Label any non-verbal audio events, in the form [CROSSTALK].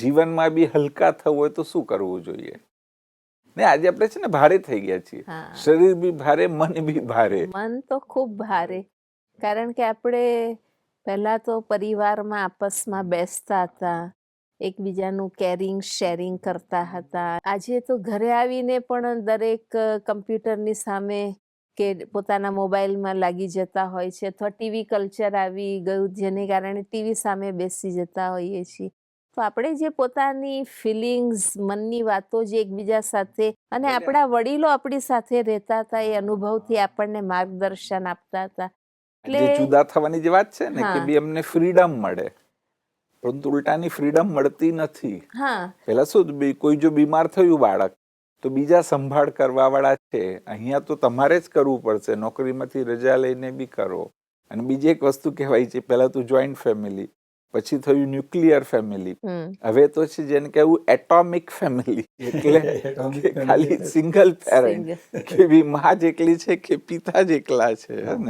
જીવનમાં બી હલકા થવું હોય તો શું કરવું જોઈએ? ને આજે આપણે છે ને ભારે થઈ ગયા છીએ. શરીર બી ભારે મન બી ભારે. મન તો ખૂબ ભારે. કારણ કે આપણે પહેલા તો પરિવારમાં આપસમાં બેસતા હતા એકબીજાનું કેરિંગ શેરિંગ કરતા હતા. આજે તો ઘરે આવીને પણ દરેક કમ્પ્યુટરની સામે કે પોતાના મોબાઈલમાં લાગી જતા હોય છે અથવા ટીવી કલ્ચર આવી ગયું જેને કારણે ટીવી સામે બેસી જતા હોઈએ છીએ. તો આપણે જે પોતાની ફિલિંગ્સ મનની વાતો જે એકબીજા સાથે અને આપણા વડીલો આપણી સાથે રહેતા હતા એ અનુભવથી આપણને માર્ગદર્શન આપતા હતા. એટલે- જુદા થવાની જે વાત છે ને કે. બી અમને ફ્રીડમ મળે પરંતુ ઉલટાની ફ્રીડમ મળતી નથી. હા. પેલા શું કોઈ જો બીમાર થયું બાળક તો બીજા સંભાળ કરવા વાળા છે અહીંયા તો તમારે જ કરવું પડશે નોકરીમાંથી રજા લઈને બી કરો. અને બીજી એક વસ્તુ કહેવાય છે પહેલાં તું જોઈન્ટ ફેમિલી પછી થયું ન્યુક્લિયર ફેમિલી. હવે તો છે જેને કહેવું એટોમિક ફેમિલી. એટલે [LAUGHS] ખાલી સિંગલ પેરેન્ટ. કે બી મા જ એકલી છે કે પિતા જ એકલા છે હે ને?